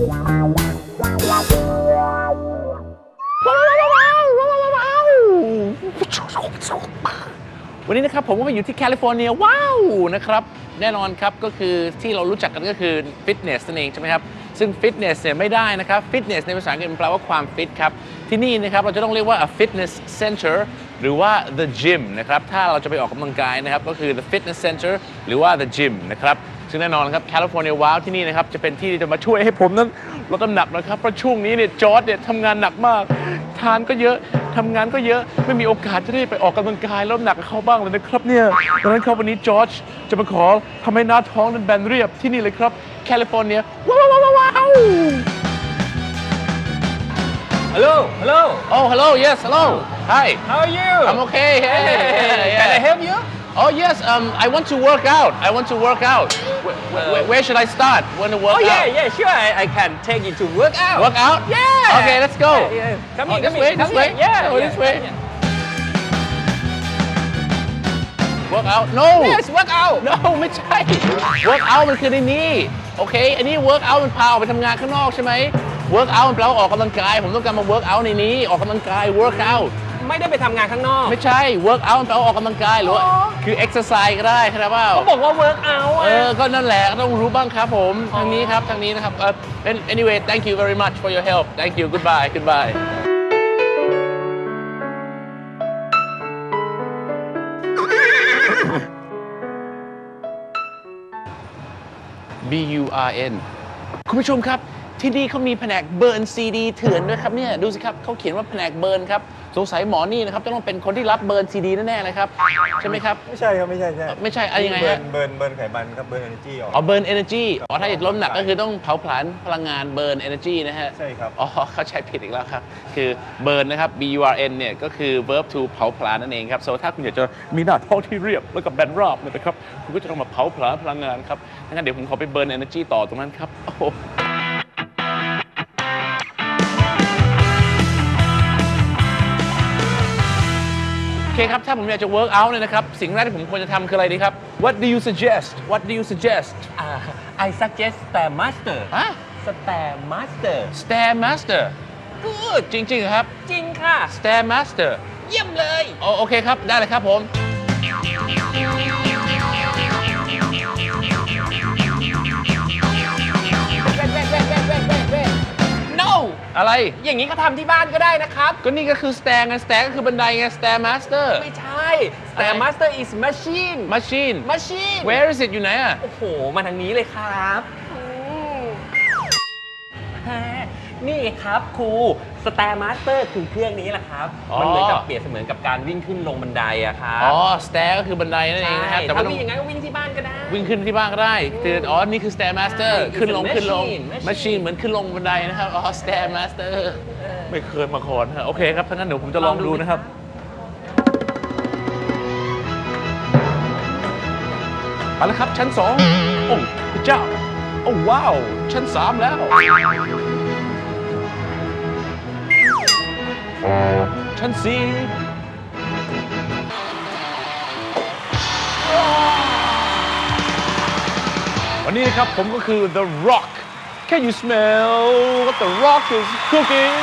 วันนี้นะครับผมก็มาอยู่ที่แคลิฟอร์เนียว้าวนะครับ แน่นอนครับก็คือที่เรารู้จักกันก็คือฟิตเนสนั่นเองใช่ไหมครับ ซึ่งฟิตเนสเนี่ยไม่ได้นะครับฟิตเนสในภาษาอังกฤษมันแปลว่าความฟิตครับ ที่นี่นะครับเราจะต้องเรียกว่า a fitness center หรือว่า the gym นะครับ ถ้าเราจะไปออกกำลังกายนะครับ ก็คือ the fitness center หรือว่า the gym นะครับ ซึ่งแน่นอนครับแคลิฟอร์เนียว้าวที่นี่นะครับจะเป็นที่ที่จะมาช่วยให้ผมนั้นลดน้ำหนักนะครับเพราะช่วงนี้เนี่ยจอร์ดเนี่ยทำงานหนักมาก ทานก็เยอะทำงานก็เยอะไม่มีโอกาสจะได้ไปออกกำลังกายลดน้ำหนักกับเขาบ้างเลยนะครับเนี่ยดังนั้นครับวันนี้จอร์จจะมาขอทำให้หน้าท้องนั้นแบนเรียบที่นี่เลยครับแคลิฟอร์เนียว้าวว้าวว้าวว้าว Hello, hello. Oh hello yes hello hi How are you? I'm okay hey, hey, Can I yeah. help you? Oh yes um I want to work out I want to work out where, where, where should I start when to work Oh yeah, out yeah, sure. I, I can take you to work out. work out Yeah. okay let's go Yeah, yeah. Come Oh, in, this come way, in, this come way. in. Yeah, Oh, yeah, this way. yeah. work out no Yes, work out. no ไม่ใช่ work out มันคือในนี้โอเค อันนี้ work out มันพาออกไปทำงานข้างนอกใช่ไหม work out มันแปลว่าออกกำลังกาย ผมต้องการมา work out ในนี้ ออกกำลังกาย work out ไม่ได้ไปทำงานข้างนอก ไม่ใช่ work out มันแปลว่าออกกำลังกายหรือว่าคือ exercise ก็ได้ครับเปล่าเขาบอกว่า work out เออะอก็นั่นแหละก็ต้องรู้บ้างครับผมทางนี้ครับ ทางนี้นะครับเอ่อ anyway thank you very much for your help thank you goodbye goodbye B U R N คุณผู้ชมครับ ที่นี่เขามีแผนกเบิร์นซีดีเถื่อนด้วยครับเนี่ยดูสิครับเขาเขียนว่าแผนกเบิร์นครับสงสัยหมอนี่นะครับจะต้องเป็นคนที่รับเบิร์นซีดีแน่ๆเลยครับใช่ไหมครับ ไม่ใช่ครับ ไม่ใช่ใช่ไม่ใช่อะไรยังไงเบิฮะร์นเบิร์นเบิร์นไขมันครับเบิร์นเอเนจีออก อ๋อเบิร์นเอเนจีอ๋อถ้าจะลดน้ำหนักก็คือต้องเผาผลาญพลังงานเบิร์นเอเนจีนะฮะ ใช่ครับ อ๋อ เข้าใจผิดอีกแล้วครับ คือเบิร์นนะครับ B U R N เนี่ย ก็คือ verb to เผาผลาญนั่นเองครับ so ถ้าคุณอยากจะมีหน้าท้องที่เรียบ แล้วก็แบนราบเนี่ยนะครับ คุณก็จะต้องมาเผาผลาญพลังงานครับงั้นเดี๋ยวผมขอไปเบิร์นเอเนจีต่อตรงนั้นครับ โอ้โห เคครับ ถ้าผมอยากจะ work out เนี่ยนะครับ สิ่งแรกที่ผมควรจะทำคืออะไรดีครับ What do you suggest What do you suggest อ่า I suggest Stair Master ฮะ Stair Master Stairmaster Good จริงๆเหรอครับ จริงค่ะ Stairmaster เยี่ยมเลย โอโอเคครับ ได้เลยครับผม no อะไร อย่างนี้ก็ทำที่บ้านก็ได้นะค รับ ก็นี่ก็คือ stair ไง stair ก็คือบันไดไง stairmaster ไม่ใช่ Stair Master is machine machine machine where is it อยู่ไหนอะ โอ้โห มาทางนี้เลยครับอืมฮะ นี่ครับครู Stair Master คือเครื่องนี้แหละครับ อ๋อ มันเหมือนกับเปรียบเสมือนกับการวิ่งขึ้นลงบันไดอะครับอ๋อ stair ก็คือบันไดนั่นเองนะครับใช่แต่ถ้าว่าต้อวิ่งงอย่างนั้นก็วิ่งที่บ้านก็ได้ วิ่งขึ้นที่บ้านก็ได้คืออ๋อ นี่คือ stairmaster ใช่ขึ้นลงคือขึ้นลง machine machine machine เหมือนขึ้นลงบันไดนะครับ อ๋อ stairmaster ไม่เคยมาก่อนฮะโอเคครับถ้างั้นเดี๋ยวผมจะลองดูนะครับไปแล้วครับชั้นสองโอ้พระเจ้า โอ้ว้าว ชั้นสามแล้ว ชั้นสีวันนี้นะครับผมก็คือ The Rock Can you smell what the Rock is cooking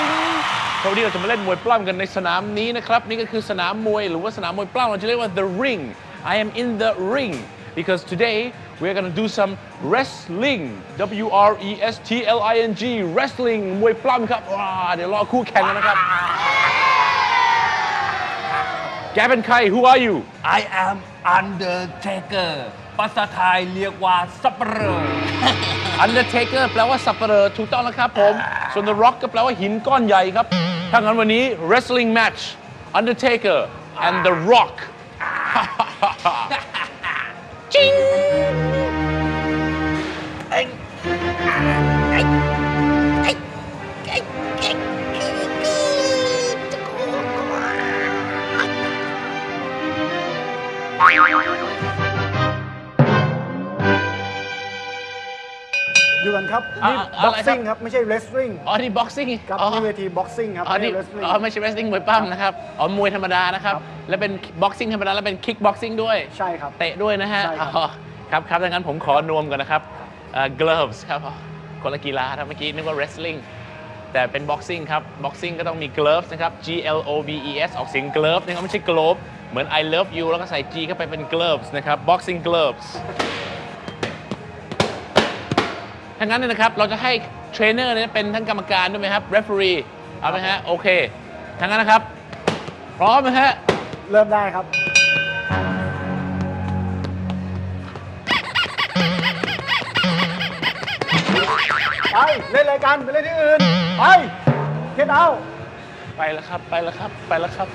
วันนี้เราจะมาเล่นมวยปล้ำกันในสนามนี้นะครับ นี่ก็คือสนามมวยหรือว่าสนามมวยปล้ำเราจะเรียกว่า The Ring I am in the ring because today we're gonna do some wrestling W R E S T L I N G wrestling มวยปล้ำครับว้าเดี๋ยวรอคู่แข่งกันนะครับ แกเป็นใคร Who are you I am Undertaker ภาษาไทยเรียกว่าสับเปร่อ Undertaker แปลว่าสับเปลอถูกต้องแล้วครับผม ส่วน The Rock ก็แปลว่าหินก้อนใหญ่ครับ ถ้างั้นวันนี้ wrestling match Undertaker and The Rock จิง อยู่กันครับอะนี่อะบ็อกไรครับ ซิ่งครับ ไม่ใช่ wrestling อ๋อนี่ boxing ครับอ๋อนี่เวทีบ็อกซิ่งครับอ๋อไม่นี่ใช่ wrestling อ๋อไม่ใช่ wrestling มวยปั้มนะครับ อ๋อมวยธรรมดานะครับแล้วเป็น boxing ธรรมดาแล้วเป็น kick boxing ด้วย ใช่ครับ เตะด้วยนะฮะใช่ครับ อ๋อครับครับดังนั้นผมขอนวมก่อนนะครับเอ่อ gloves ครับอ๋อขคนละกีฬาครับเมื่อกี้นึกว่า wrestling แต่เป็น boxing ครับ boxing ก็ต้องมี gloves นะครับ G L O V E S ออกเสียง glove นะครับไม่ใช่ globe เหมือน I love you แล้วก็ใส่ G เข้าไปเป็น gloves นะครับ boxing gloves ถ้างั้นเนี่ยนะครับเราจะให้เทรนเนอร์เนี่ยเป็นทั้งกรรมการด้วยไหมครับ referee เอาไหมฮะโอเคถ้างั้นนะครับ พร้อมไหมฮะเริ่มได้ครับ ไป เล่นรายการไปเล่นที่อื่น ไปเก็ตเอาไปแล้วครับ ไปแล้วครับ ไปแล้วครับ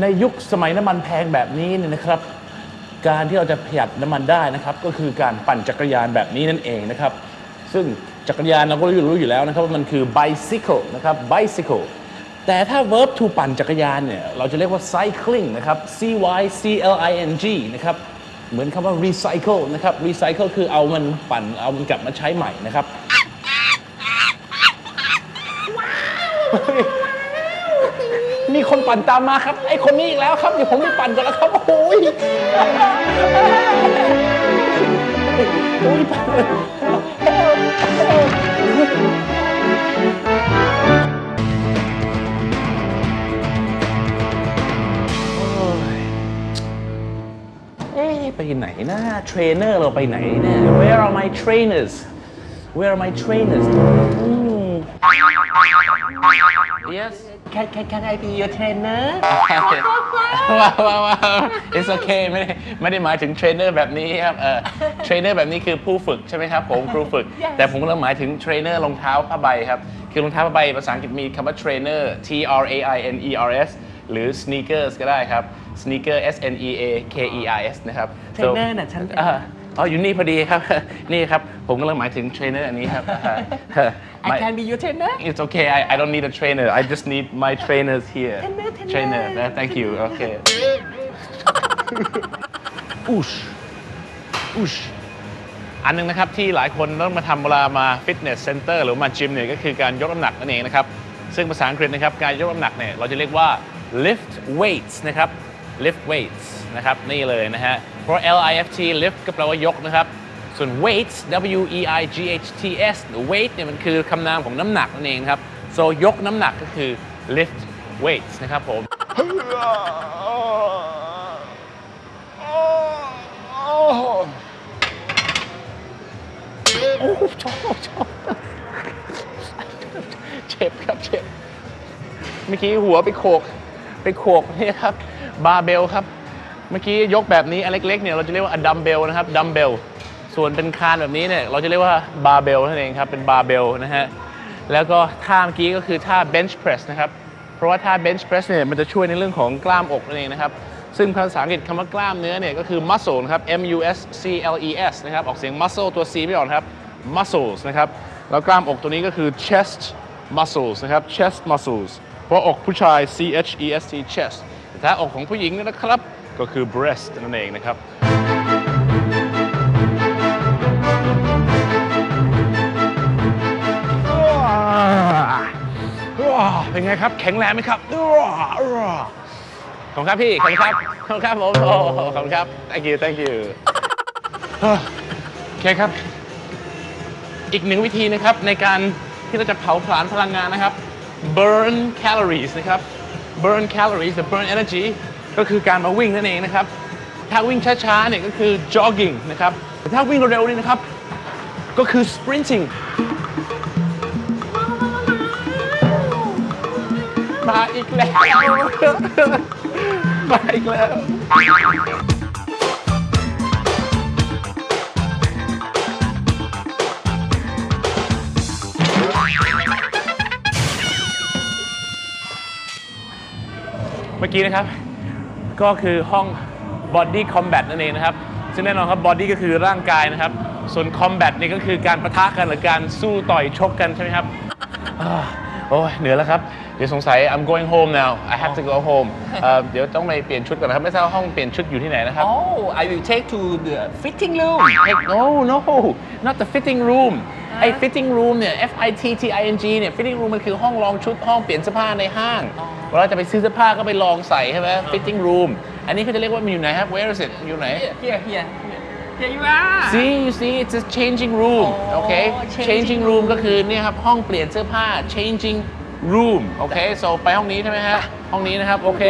ในยุคสมัยน้ำมันแพงแบบนี้เนี่ยนะครับ การที่เราจะประหยัดน้ำมันได้นะครับ ก็คือการปั่นจักรยานแบบนี้นั่นเองนะครับ ซึ่งจักรยานเราก็รู้อยู่แล้วนะครับว่ามันคือ bicycle นะครับ bicycle แต่ถ้า verb to ปั่นจักรยานเนี่ย เราจะเรียกว่า cycling นะครับ c y c l i n g นะครับ เหมือนคำว่า recycle นะครับ recycle คือเอามันปั่น เอามันกลับมาใช้ใหม่นะครับ คนปั่นตามมาครับ ไอ้คนนี้อีกแล้วครับเดี๋ยวผมไปปั่นก่อนแล้วครับโอ้ยโอ้ยปั่นเลยโอ้ยเอ๊ะไปไหนนะเทรนเนอร์เราไปไหนเนี่ย Where are my trainers Where are my trainers อืม Yes Can can can I be your trainer ว้าวว้าวว้าว it's okay ไม่ได้ไม่ได้หมายถึงเทรนเนอร์แบบนี้ครับเออเทรนเนอร์แบบนี้คือผู้ฝึกใช่ไหมครับผมครูฝึกแต่ผมกำลังหมายถึงเทรนเนอร์รองเท้าผ้าใบครับ คือรองเท้าผ้าใบภาษาอังกฤษมีคำว่าเทรนเนอร์ T R A I N E R S หรือ sneakers ก็ได้ครับ sneaker S N E A K E R S นะครับเทรนเนอร์น่ะฉันเป็น อ่า อ๋ออยู่นี่พอดีครับ นี่ครับ ผมกำลังหมายถึงเทรนเนอร์อันนี้ครับ I My- can be your trainer It's okay. I, I don't need a trainer. I just need my trainers here. Trainer, trainer. Trainer. Uh, thank you. Okay. Oosh. Oosh. อันหนึงนะครับที่หลายคนต้องมาทำเวลามาฟิตเนสเซ็นเตอร์หรือมาจิมเนี่ยก็คือการยกน้ำหนักนั่นเองนะครับ ซึ่งภาษาอังกฤษนะครับการยกน้ำหนักเนี่ยเราจะเรียกว่า lift weights นะครับ lift weights นะครับนี่เลยนะฮะ เพราะ L I F T lift ก็แปลว่ายกนะครับ ส่วน weights W E I G H T S หรือ weight เนี่ยมันคือคำนามของน้ำหนักนั่นเองครับ so ยกน้ำหนักก็คือ lift weights นะครับผม โอ้ชอบชอบเจ็บครับเจ็บ เมื่อกี้หัวไปโขก ไปโขกนี่ครับบาร์เบลครับ เมื่อกี้ยกแบบนี้อันเล็กๆเนี่ยเราจะเรียกว่าดัมเบลนะครับดัมเบลส่วนเป็นคานแบบนี้เนี่ยเราจะเรียกว่าบาร์เบลนั่นเองครับเป็นบาร์เบลนะฮะแล้วก็ท่าเมื่อกี้ก็คือท่า bench press นะครับเพราะว่าท่า bench press เนี่ยมันจะช่วยในเรื่องของกล้ามอกนั่นเองนะครับซึ่งภาษาอังกฤษคำว่ากล้ามเนื้อเนี่ยก็คือ muscle นะครับ M U S C L E S นะครับออกเสียง muscle ตัว C ไม่ออกนครับ muscles นะครับแล้วกล้ามอกตัวนี้ก็คือ chest muscles นะครับ chest muscles เพราะอกผู้ชาย C H E S T chest แต่ถ้าอกของผู้หญิงนี่ยนะครับ ก็คือ breast นั่นเองนะครับ เป็นไงครับ แข็งแรงไหมครับ ขอบคุณครับพี่ ขอบคุณครับ ขอบคุณครับผมโอ้ขอบคุณครับ thank you thank you โอเคครับ อีกหนึ่งวิธีนะครับในการที่เราจะเผาผลาญพลังงานนะครับ burn calories นะครับ burn calories หรือ burn energy ก็คือการมาวิ่งนั่นเองนะครับ ถ้าวิ่งช้าๆเนี่ยก็คือ jogging นะครับแต่ถ้าวิ่งเร็วๆนี่นะครับ ก็คือ sprinting มาอีกแล้ว มาอีกแล้ว เมื่อกี้นะครับ ก็คือห้อง body combat นั่นเองนะครับ ซึ่งแน่นอนครับ body ก็คือร่างกายนะครับ ส่วน combat นี่ก็คือการประทะกันหรือการสู้ต่อยชกกันใช่ไหมครับอ่าโอ้ยเหนื่อยแล้วครับ เดี๋ยวสงสัย I'm going home now I have to go home เอ่อเดี๋ยวต้องไปเปลี่ยนชุดก่อนนะครับ ไม่ทราบว่าห้องเปลี่ยนชุดอยู่ที่ไหนนะครับ Oh I will take to the fitting room Hey, no no not the fitting room ไอ้ fitting room เนี่ย F I T T I N G เนี่ย fitting room มันคือห้องลองชุดห้องเปลี่ยนเสื้อผ้าในห้างเวลาจะไปซื้อเสื้อผ้าก็ไปลองใส่ใช่ไหม fitting room อันนี้เขาจะเรียกว่ามันอยู่ไหนครับ where is it อยู่ไหน here here here Here you are See you see it's a changing room อ๋อโอเค changing changing room ก็คือเนี่ยครับห้องเปลี่ยนเสื้อผ้า changing room โอเค so ไปห้องนี้ใช่ไหมฮะห้องนี้นะครับโอเค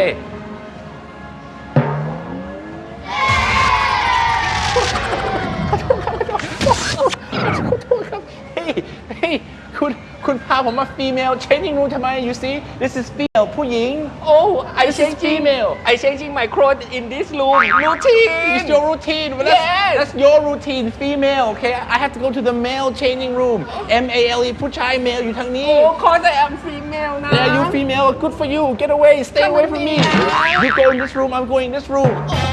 คุณคุณพาผมมา female changing room ทำไม you see this is female ผู้หญิง Oh I This is changing female. I changing my clothes in this room routine It's your routine. But that's, Yes. that's your routine, female. Okay, I have to go to the male changing room. M A L E ผู้ชาย male อยู่ทางนี้ Oh cause I am female นะ Yeah, you female. Good for you. Get away. Stay away from me. Come with me. You go in this room. I'm going in this room. Please.